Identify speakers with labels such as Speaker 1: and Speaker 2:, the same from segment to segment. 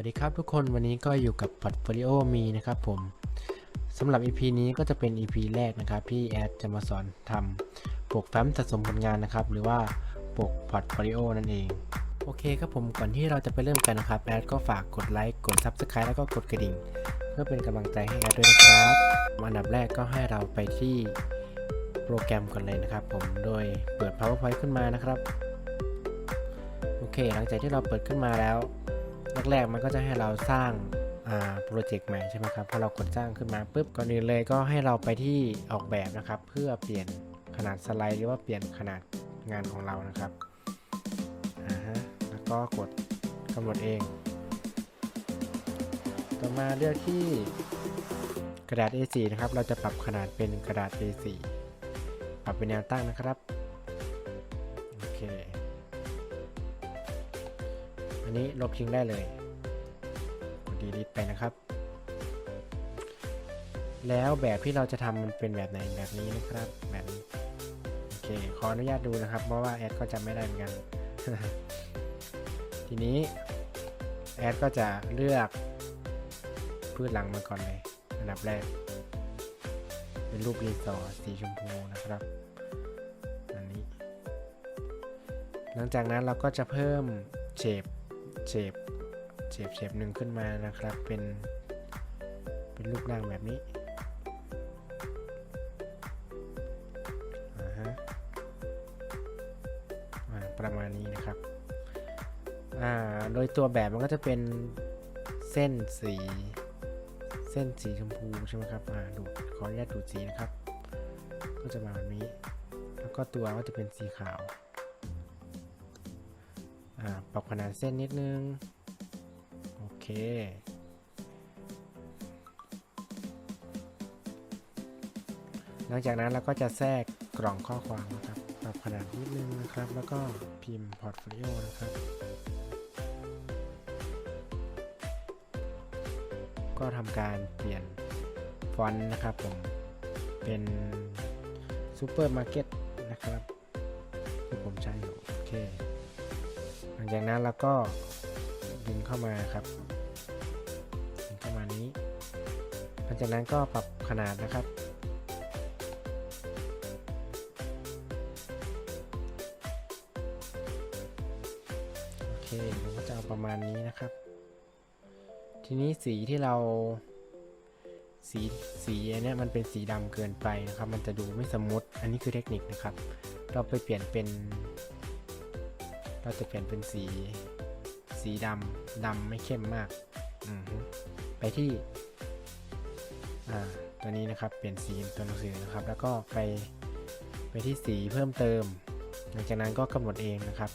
Speaker 1: วัสดีครับทุกคนวันนี้ก็อยู่กับ Portfolio มีนะครับผมสำหรับ EP นี้ก็จะเป็น EP แรกนะครับที่แอดจะมาสอนทำปกแฟ้มสะสมผลงานนะครับ หรือว่าปก Portfolio นั่นเอง โอเคครับผมก่อนที่เราจะไปเริ่มกันนะครับแอดก็ฝากกดไลค์กด Subscribe แล้วก็กดกระดิ่ง เพื่อเป็นกำลังใจให้แอดด้วยนะครับอันดับแรกก็ให้เราไปที่โปรแกรมก่อนเลยนะครับ ผมโดยเปิด PowerPoint ขึ้นมานะครับโอเค หลังจากที่เราเปิดขึ้นมาแล้ว แรกๆมันก็จะให้เราสร้างโปรเจกต์ใหม่ใช่ไหมครับพอเรากดสร้างขึ้นมาปุ๊บก่อนอื่นเลยก็ให้เราไปที่ออกแบบนะครับ เพื่อเปลี่ยนขนาดสไลด์หรือว่าเปลี่ยนขนาดงานของเรานะครับอ่าฮะแล้วก็กดกำหนดเอง ต่อมาเลือกที่กระดาษ A4 นะครับ เราจะปรับขนาดเป็นกระดาษ A4 ปรับเป็นแนวตั้งนะครับ โอเค อันนี้ลบทิ้งได้เลยกด delete ไปนะครับ แล้วแบบที่เราจะทำมันเป็นแบบไหนแบบนี้นะครับแบบนี้โอเคขออนุญาตดูนะครับ เพราะว่าแอดก็จำไม่ได้เหมือนกัน ทีนี้แอดก็จะเลือกพืชหลังมาก่อนเลยอันดับแรก เป็นรูปรีสอร์สีชมพูนะครับอันนี้ หลังจากนั้นเราก็จะเพิ่มเฉด เฉดเฉดเฉดหนึ่งขึ้นมานะครับ เป็นเป็นรูปร่างแบบนี้อ่าฮะอ่าประมาณนี้นะครับอ่าโดยตัวแบบมันก็จะเป็นเส้นสี เส้นสีชมพูใช่ไหมครับอ่าดูดขออนุญาตดูดสีนะครับ ก็จะมาแบบนี้ แล้วก็ตัวก็จะเป็นสีขาว ปรับขนาดเส้นนิดนึง โอเค หลังจากนั้นเราก็จะแทรกกล่องข้อความนะครับ ปรับขนาดนิดนึงนะครับ แล้วก็พิมพ์พอร์ตโฟลิโอนะครับ ก็ทำการเปลี่ยนฟอนต์นะครับผม เป็นซูเปอร์มาร์เก็ตนะครับที่ผมใช้อยู่ โอเค หลังจากนั้นเราก็ดึงเข้ามาครับดึงเข้ามานี้ หลังจากนั้นก็ปรับขนาดนะครับ โอเคผมก็จะเอาประมาณนี้นะครับ ทีนี้สีที่เราสีสีอันเนี้ยมันเป็นสีดำเกินไปนะครับ มันจะดูไม่สมูทอันนี้คือเทคนิคนะครับ เราไปเปลี่ยนเป็น เราจะเปลี่ยนเป็นสี สีดำดำไม่เข้มมากไปที่ตัวนี้นะครับเปลี่ยนสีตัวหนังสือนะครับ แล้วก็ไปไปที่สีเพิ่มเติม หลังจากนั้นก็กำหนดเองนะครับ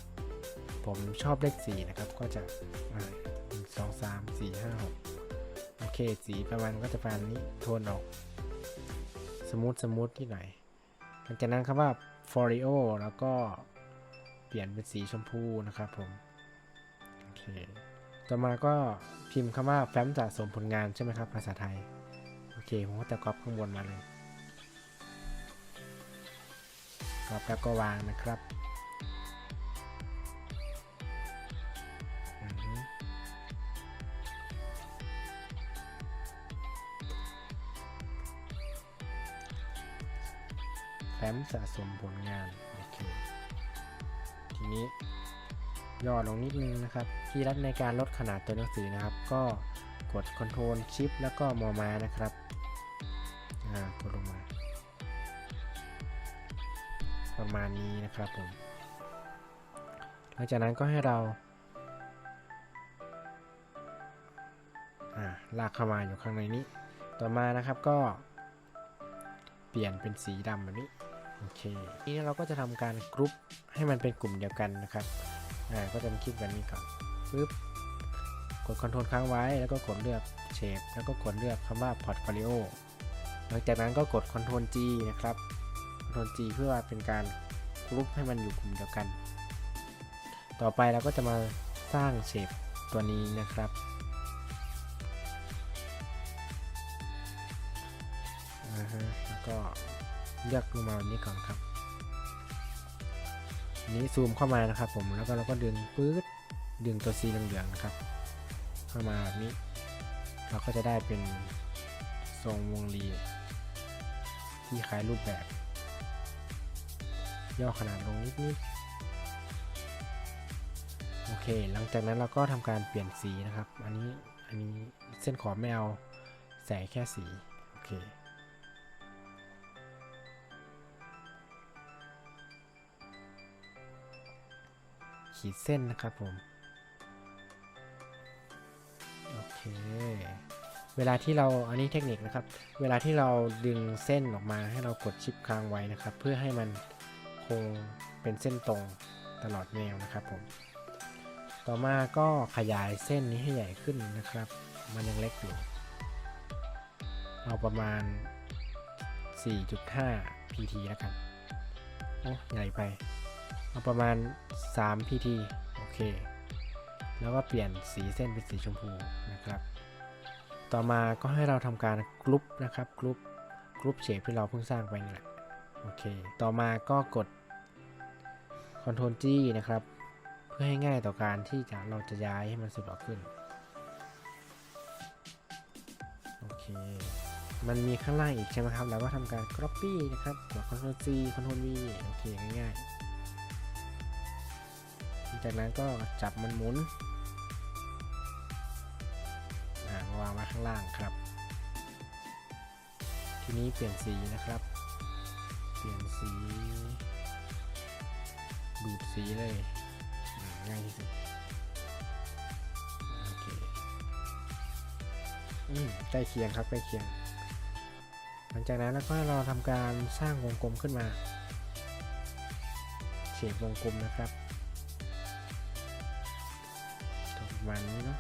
Speaker 1: ผมชอบเลขสีนะครับก็จะหนึ่งสองสามสี่ห้าหกโอเค สีประมาณก็จะประมาณนี้โทนออก สมูทสมูทที่หน่อยหลังจากนั้นคำว่า for i o แล้วก็ ปลี่ยนเป็นสีชมพูนะครับผมโอเคต่อมาก็พิมพ์คำว่าแฟ้มสะสมผลงานใช่ไหมครับภาษาไทย โอเค ผมก็จะก๊อปข้างบนมาเลยก๊อปแล้วก็วางนะครับแฟ้มสะสมผลงาน นี้ย่อลงนิดนึงนะครับที่รัดในการลดขนาดตัวหนังสือนะครับ ก็กด Ctrl Shift แล้วก็มอมานะครับอ่ากดลงมา ประมาณนี้นะครับผมหลังจากนั้นก็ให้เราอ่าลากเข้ามาอยู่ข้างในนี้ ต่อมานะครับก็เปลี่ยนเป็นสีดำแบบนี้ โอเคทีนี้เราก็จะทำการกรุ๊ปให้มันเป็นกลุ่มเดียวกันนะครับอ่าก็จะมาคลิกแบบนี้ก่อนปึ๊บกด Ctrl ค้างไว้แล้วก็กดเลือก Shape แล้วก็กดเลือกคำว่า Portfolio หลังจากนั้นก็กด Ctrl G นะครับ Ctrl G เพื่อเป็นการกรุ๊ปให้มันอยู่กลุ่มเดียวกัน ต่อไปเราก็จะมาสร้างเชฟตัวนี้นะครับแล้วก็ เลือกลงมาแบบนี้ก่อนครับนนี้ซูมเข้ามานะครับ ผมแล้วก็เราก็ดึงปื๊ดดึงตัวสีเหลืองๆนะครับ เข้ามาแบบนี้ เราก็จะได้เป็นทรงวงรีที่คล้ายรูปแบบ ย่อขนาดลงนิดนิดโอเค หลังจากนั้นเราก็ทำการเปลี่ยนสีนะครับ อันนี้อันนี้เส้นขอบไม่เอาใส่แค่สี โอเค ขีดเส้นนะครับผม โอเค เวลาที่เราอันนี้เทคนิคนะครับ เวลาที่เราดึงเส้นออกมาให้เรากดชิปค้างไว้นะครับ เพื่อให้มันคงเป็นเส้นตรงตลอดแนวนะครับผม ต่อมาก็ขยายเส้นนี้ให้ใหญ่ขึ้นนะครับ มันยังเล็กอยู่เอาประมาณ 4.5 pt แล้วกัน โอ้ ใหญ่ไป เอาประมาณ 3 pt โอเค แล้วก็เปลี่ยนสีเส้นเป็นสีชมพูนะครับ ต่อมาก็ให้เราทำการกรุ๊ปนะครับกรุ๊ปกรุ๊ปเชฟที่เราเพิ่งสร้างไปนี่แหละโอเค ต่อมาก็กด Ctrl G นะครับ เพื่อให้ง่ายต่อการที่จะเราจะย้ายให้มันสะดวกขึ้น โอเค มันมีข้างล่างอีกใช่ไหมครับ แล้วก็ทำการ copy นะครับกด Ctrl C Ctrl V โอเค ง่ายๆ จากนั้นก็จับมันหมุนอ่าวางไว้ข้างล่างครับ ทีนี้เปลี่ยนสีนะครับ เปลี่ยนสี ดูดสีเลยง่ายที่สุดโอเคอืมใกล้เคียงครับใกล้เคียง หลังจากนั้นแล้วก็เราทำการสร้างวงกลมขึ้นมาเฉดวงกลมนะครับ มาณนี้เนาะ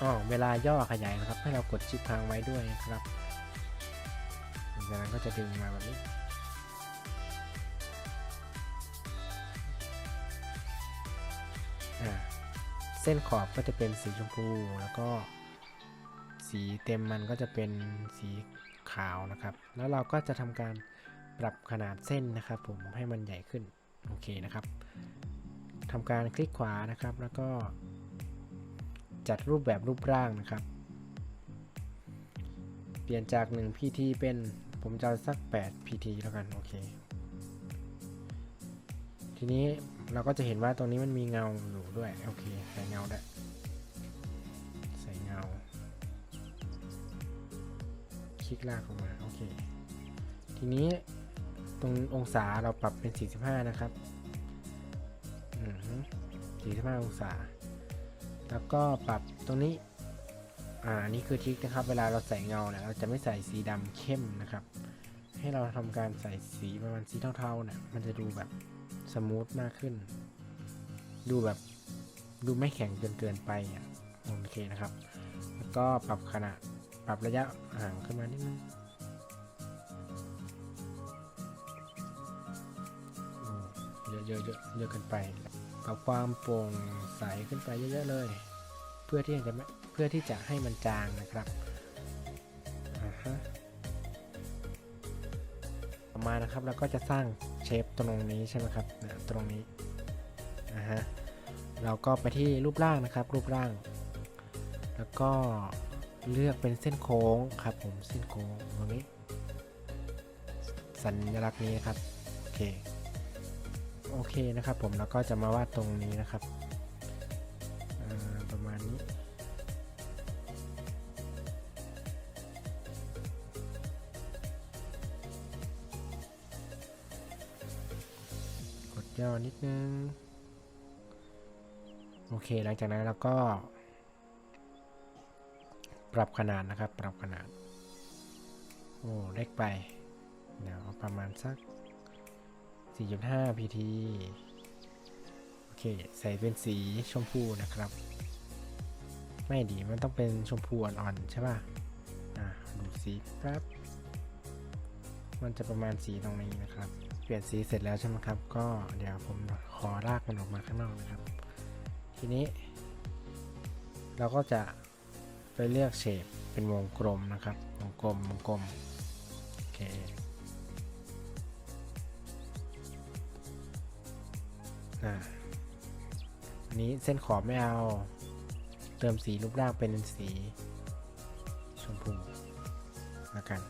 Speaker 1: อ๋อเวลาย่อขยายนะครับ ให้เรากดชิปค้างไว้ด้วยนะครับจากนั้นก็จะดึงมาแบบนี้เส้นขอบก็จะเป็นสีชมพูแล้วก็สีเต็มมันก็จะเป็นสีขาวนะครับ แล้วเราก็จะทำการ ปรับขนาดเส้นนะครับผมให้มันใหญ่ขึ้น โอเคนะครับทำการคลิกขวานะครับ แล้วก็ จัดรูปแบบรูปร่างนะครับ เปลี่ยนจาก 1 pt เป็นผมจะเอาสัก 8 pt แล้วกัน โอเค ทีนี้เราก็จะเห็นว่าตรงนี้มันมีเงาอยู่ด้วย โอเค ใส่เงาได้ใส่เงา คลิกลากออกมา โอเค ทีนี้ ตรงองศาเราปรับเป็น 45 นะครับ45 องศา แล้วก็ปรับตรงนี้ อ่านนี้คือทริคนะครับ เวลาเราใส่เงาเนี่ย เราจะไม่ใส่สีดำเข้มนะครับ ให้เราทำการใส่สีประมาณสีเทาๆเนี่ย มันจะดูแบบสมูทมากขึ้น ดูแบบดูไม่แข็งจนเกินไปอะโอเคนะครับ แล้วก็ปรับขนาด ปรับระยะห่างขึ้นมานิดนึง เยอะเยอะเยอะเกินไปปรับความโปร่งใสขึ้นไปเยอะๆเลย เพื่อที่จะเพื่อที่จะให้มันจางนะครับอ่าฮะต่อมานะครับแล้วก็จะสร้างเชฟตรงนี้ใช่ไหมครับนะตรงนี้อ่าฮะเราก็ไปที่รูปร่างนะครับ รูปร่าง แล้วก็เลือกเป็นเส้นโค้งครับผมเส้นโค้งตรงนี้ สัญลักษณ์นี้นครับโอเค โอเคนะครับผมแล้วก็จะมาวาดตรงนี้นะครับประมาณนี้ กดย่อนิดนึง โอเคหลังจากนั้นเราก็ ปรับขนาดนะครับ ปรับขนาด โอ้เล็กไป เดี๋ยวเอาประมาณสัก 4.5 pt โอเค ใส่เป็นสีชมพูนะครับ ไม่ดี มันต้องเป็นชมพูอ่อนๆใช่ป่ะ อะ ดูสีแป๊บ มันจะประมาณสีตรงนี้นะครับ เปลี่ยนสีเสร็จแล้วใช่ไหมครับ ก็เดี๋ยวผมขอลากมันออกมาข้างนอกนะครับ ทีนี้ เราก็จะไปเลือกเฉดเป็นวงกลมนะครับ วงกลม วงกลม โอเค อ่าอันนี้เส้นขอบไม่เอา เติมสีรูปร่างเป็นสีชมพูแล้วกัน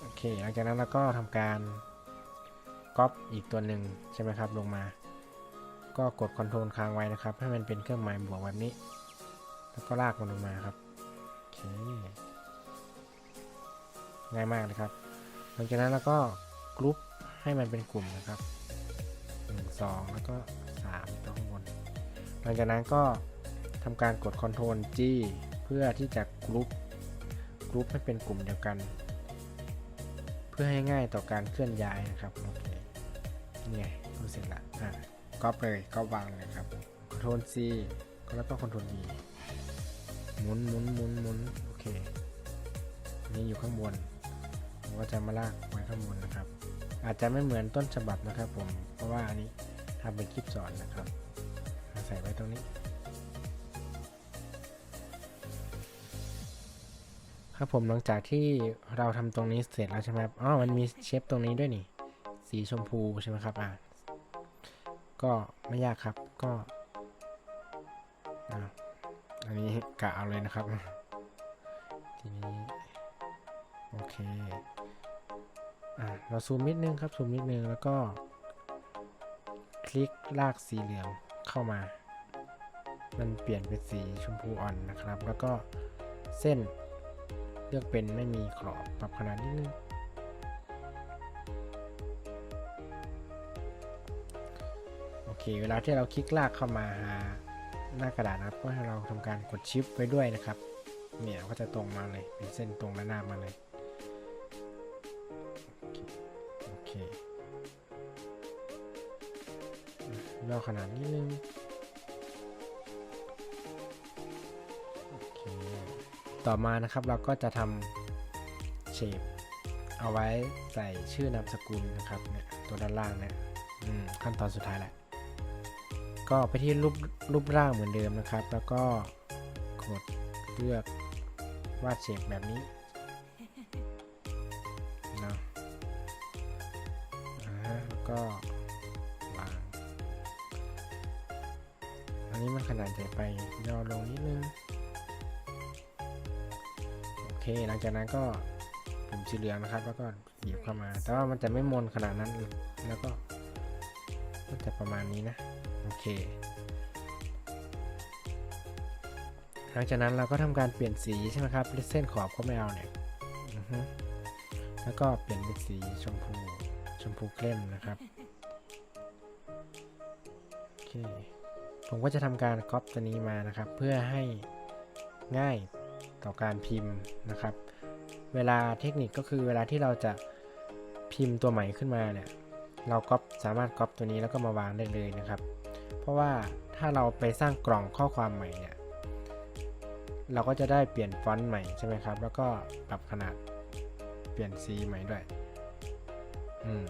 Speaker 1: โอเค หลังจากนั้นเราก็ทำการก๊อปอีกตัวหนึ่งใช่ไหมครับ ลงมา ก็กดค Ctrl ค้างไว้นะครับ ให้มันเป็นเครื่องหมายบวกแบบนี้ แล้วก็ลากมันลงมาครับโอเคง่ายมากนะครับ หลังจากนั้นเราก็กรุ๊ปให้มันเป็นกลุ่มนะครับ 2 แล้วก็ 3ต้องบน หลังจากนั้นก็ทำการกด Ctrl G เพื่อที่จะกรุ๊ปกรุ๊ปให้เป็นกลุ่มเดียวกัน เพื่อให้ง่ายต่อการเคลื่อนย้ายนะครับ โอเค นี่ไงก็เสร็จละอะก๊อปเลยก็วางเลยครับ Ctrl C แล้วก็ Ctrl V หมุนหมุนหมุนหมุนโอเค นี่อยู่ข้างบนผมก็จะมาลากไว้ข้างบนนะครับ อาจจะไม่เหมือนต้นฉบับนะครับผม เพราะว่าอันนี้ทำเป็นคลิปสอนนะครับใส่ไว้ตรงนี้ ครับผมหลังจากที่เราทำตรงนี้เสร็จแล้วใช่ไหมครับอ๋อมันมีเชฟตรงนี้ด้วยนี่ สีชมพูใช่ไหมครับอะก็ไม่ยากครับก็อันนี้กะเอาเลยนะครับ ทีนี้ โอเค อะเราซูมนิดนึงครับซูมนิดนึงแล้วก็ คลิกลากสีเหลืองเข้ามา มันเปลี่ยนเป็นสีชมพูอ่อนนะครับ แล้วก็เส้นเลือกเป็นไม่มีขอบปรับขนาดนิดนึงโอเค เวลาที่เราคลิกลากเข้ามาหาหน้ากระดาษนะครับก็ให้เราทำการกดชิปไว้ด้วยนะครับ เนี่ยก็จะตรงมาเลยเป็นเส้นตรงและหน้ามาเลย ย่อขนาดนิดนึงโอเคต่อมานะครับเราก็จะทำเชฟเอาไว้ใส่ชื่อนามสกุลนะครับเนี่ยตัวด้านล่างเนี่ยอืมขั้นตอนสุดท้ายแหละ ก็ไปที่รูปรูปร่างเหมือนเดิมนะครับ แล้วก็กดเลือกวาดเชฟแบบนี้เนาะอ่าฮะแล้วก็ นี้มันขนาดใหญ่ไปย่อลงนิดนึง โอเค หลังจากนั้นก็ปุ่มสีเหลืองนะครับ แล้วก็หยิบเข้ามา แต่ว่ามันจะไม่มนขนาดนั้น แล้วก็ก็จะประมาณนี้นะ โอเค หลังจากนั้นเราก็ทำการเปลี่ยนสีใช่ไหมครับเส้นขอบก็ไม่เอาเนี่ยอือฮึแล้วก็เปลี่ยนเป็นสีชมพู ชมพูเข้มนะครับ โอเค ผมก็จะทำการก๊อปตัวนี้มานะครับ เพื่อให้ง่ายต่อการพิมพ์นะครับ เวลาเทคนิคก็คือเวลาที่เราจะพิมพ์ตัวใหม่ขึ้นมาเนี่ยเราก๊อปสามารถก๊อปตัวนี้แล้วก็มาวางได้เลยนะครับ เพราะว่าถ้าเราไปสร้างกล่องข้อความใหม่เนี่ยเราก็จะได้เปลี่ยนฟอนต์ใหม่ใช่ไหมครับ แล้วก็ปรับขนาดเปลี่ยนสีใหม่ด้วยอืม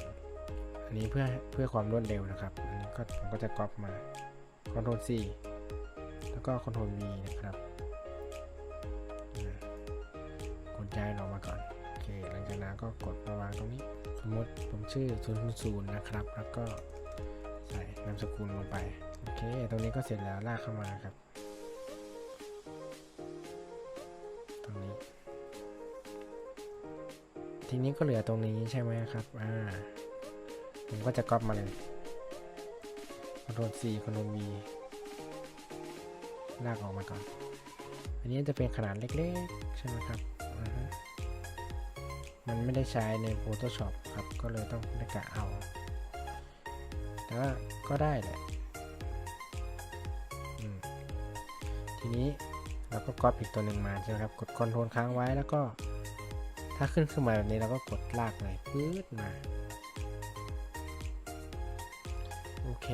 Speaker 1: อันนี้เพื่อเพื่อความรวดเร็วนะครับอันนี้ก็ผมก็จะก๊อปมา Ctrl C แล้วก็ Ctrl V นะครับกดย้ายเรามาก่อน โอเค หลังจากนั้นก็กดมาวางตรงนี้ สมมติผมชื่อ000นะครับ แล้วก็ใส่นามสกุลลงไป โอเค ตรงนี้ก็เสร็จแล้วลากเข้ามาครับ ตรงนี้ ทีนี้ก็เหลือตรงนี้ใช่ไหมครับ อ่า ผมก็จะก๊อปมาเลย Ctrl C Ctrl V ลากออกมาก่อน อันนี้จะเป็นขนาดเล็กๆ ใช่ไหมครับ มันไม่ได้ใช้ใน Photoshop ครับ ก็เลยต้องได้กะเอา แต่ว่าก็ได้แหละทีนี้เราก็ก๊อปอีกตัวหนึ่งมาใช่ไหมครับ กด Ctrl ค้างไว้แล้วก็ ถ้าขึ้นขึ้นมาแบบนี้เราก็กดลากเลยปื๊ดมา เค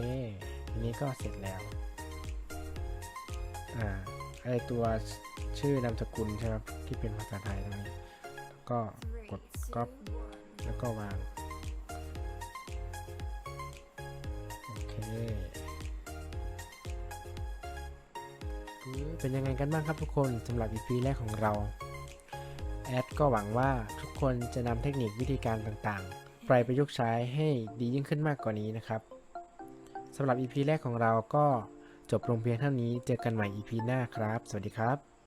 Speaker 1: ทีนี้ก็เสร็จแล้วอ่าไอตัวชื่อนามสกุลใช่ไหมครับที่เป็นภาษาไทยตรงนี้ก็กดก๊อปแล้วก็วางโอเคเป็นยังไงกันบ้างครับทุกคนสำหรับ EP แรกของเราแอดก็หวังว่าทุกคนจะนำเทคนิควิธีการต่างๆ ไปประยุกต์ใช้ให้ดียิ่งขึ้นมากกว่านี้นะครับ สำหรับ EP แรกของเราก็จบลงเพียงเท่านี้ เจอกันใหม่ EP หน้าครับ สวัสดีครับ